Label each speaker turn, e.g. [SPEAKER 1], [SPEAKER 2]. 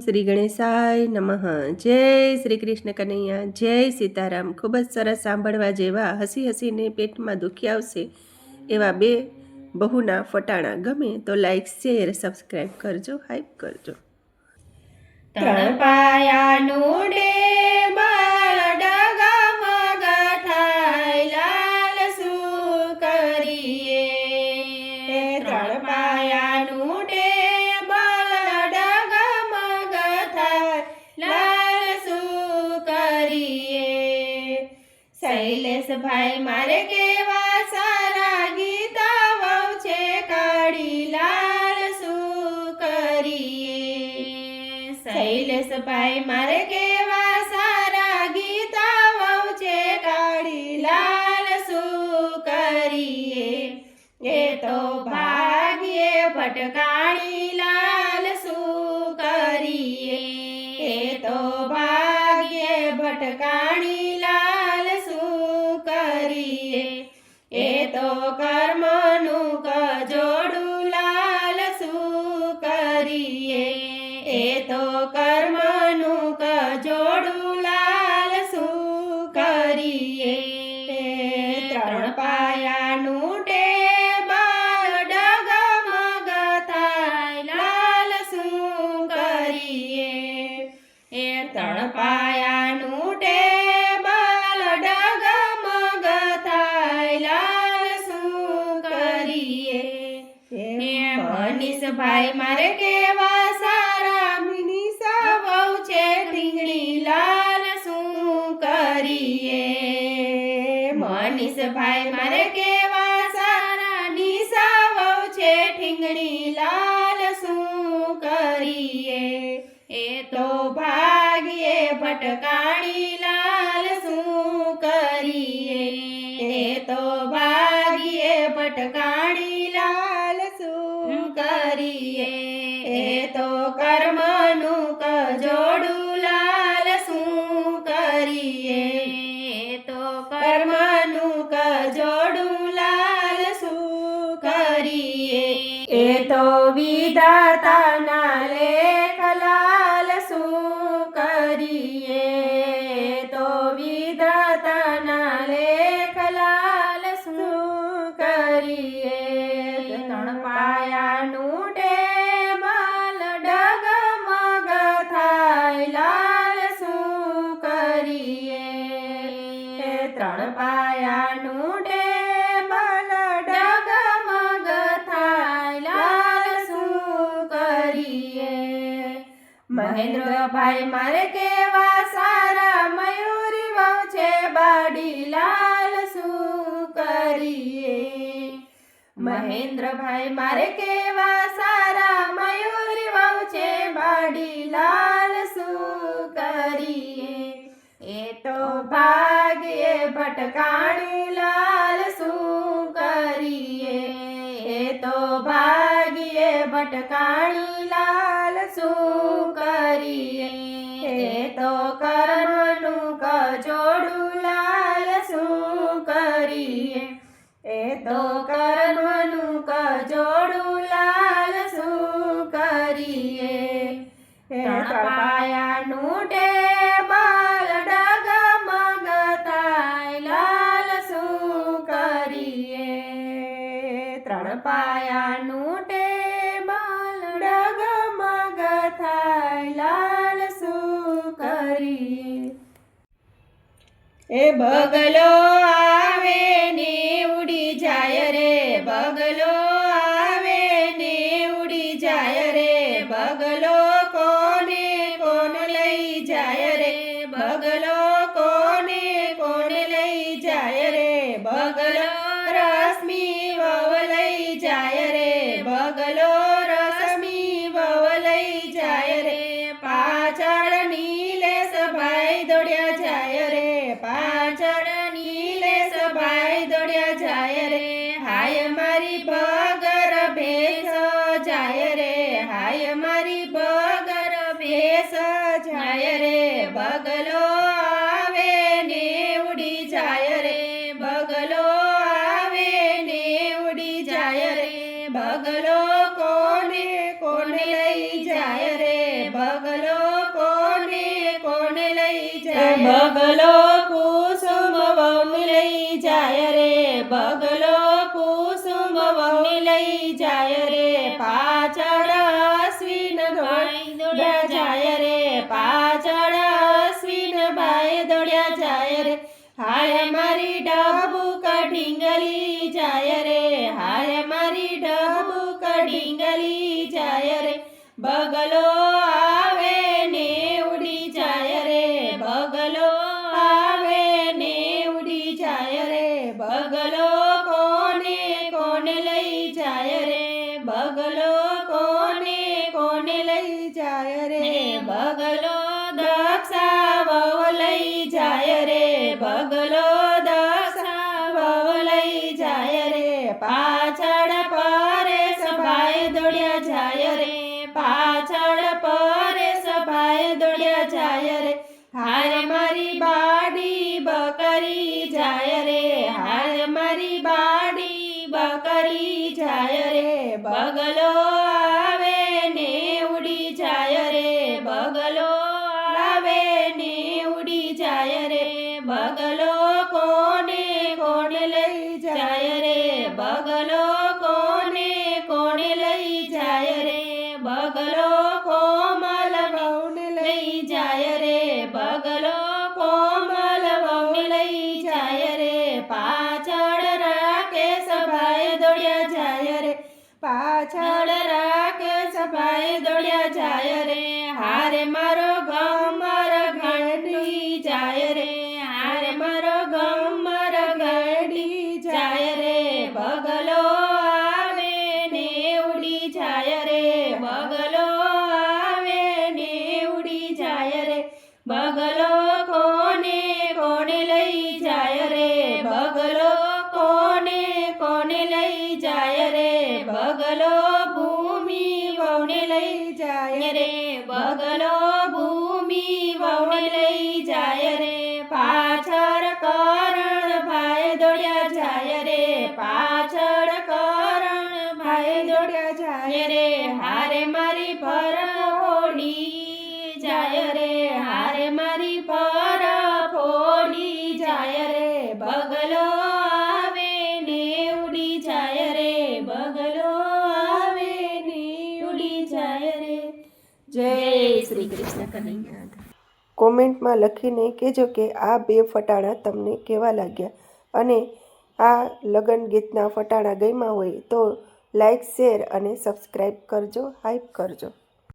[SPEAKER 1] શ્રી ગણેશાય નમઃ. જય શ્રી કૃષ્ણ કનૈયા. જય સીતારામ. ખૂબ જ સરસ સાંભળવા જેવા હસી હસીને પેટમાં દુખી આવશે એવા બે બહુના ફટાણા. ગમે તો લાઈક શેર સબસ્ક્રાઈબ કરજો હાઈપ કરજો.
[SPEAKER 2] ત્રણ પાયાનું શૈલેષભાઈ મારે કેવા સારા ગીતા વહુ છે? કાળી લાલ શું કરીએ? શૈલેષભાઈ મારે કેવા સારા ગીતા વહુ છે? કાળી લાલ શું કરીએ? એ તો ભાગ્યે ભટકાણી લાલ શું કરીએ? એ તો ભાગ્યે ભટકાણી કર્મનું કજોડું લાલ શું કરીએ? એ તો કર્મનું કજોડું લાલ શું કરીએ? ત્રણ પાયાનું મનીષભાઈ મારે કેવા સારા મિનિસા વહુ છે ઢીંગણી લાલ શું કરીએ. મનીષભાઈ મારે કેવા સારા નિશા વહુ છે ઠીંગણી લાલ શું કરીએ. એ તો ભાગીએ ભટકાણી લાલ શું કરીએ. એ તો ભાગીએ ભટકાણી કરીએ. એ તો વિધાતાના મહેન્દ્રભાઈ, મારે કેવા સારા મયુરી વહુ છે? બાડી લાલ શું કરીએ? મહેન્દ્રભાઈ, મારે કેવા સારા મયુરી વહુ છે? બાડી લાલ શું કરીએ? એ તો ભાગ્યે ભટકાણી લાલ શું કરીએ? એ તો ભાગ્યે ભટકાણી લાલ શું કરીએ? એ તો કર્મનું કજોડું લાલ શું કરીએ? એ તો કર્મનું કજોડું લાલ શું કરીએ? એ પાયાનું ટેબલ ડગમગ થાય લાલ શું કરીએ? ત્રણ પાયાનું ટેબલ લાલ શું કરીએ એ બગલો આવે ને ઉડી જાય રે, બગલો આવે ને ઉડી જાય રે, બગલો કોને કોણ લઈ જાય રે, બગલો કોને કોણ લઈ જાય રે, બગલો રશ્મિ વવ લઈ જાય રે, બગલો બગલો કોને કોને લઈ જાય રે? બગલો કોને કોને લઈ જાય બગલો કુસુમ વહુને લઈ જાય રે. બગલો કુસુમ વહુને લઈ જાય રે. પાછળ અશ્વિન દોડ્યા જાય રે. પાછળ અશ્વિન ભાઈ દોડ્યા જાય રે. હાય રે બગલો ભાઈ દોડ્યા જાય રે, હારે મારો ગમર ઘડી જાય રે, હારે મારો ગમર ઘડી જાય રે, બગલો આવે ને ઉડી જાય રે, બગલો આવે ને ઉડી જાય રે, બગલો જાય રે બગલો ભૂમિ વહુને લઈ જાય રે જય શ્રી કૃષ્ણ કનૈયા.
[SPEAKER 1] કોમેન્ટમાં લખીને કહેજો કે આ બે ફટાણા તમને કેવા લાગ્યા? અને આ લગન ગીતના ફટાણા ગમ્યા હોય તો લાઈક શેર અને સબસ્ક્રાઈબ કરજો હાઈપ કરજો.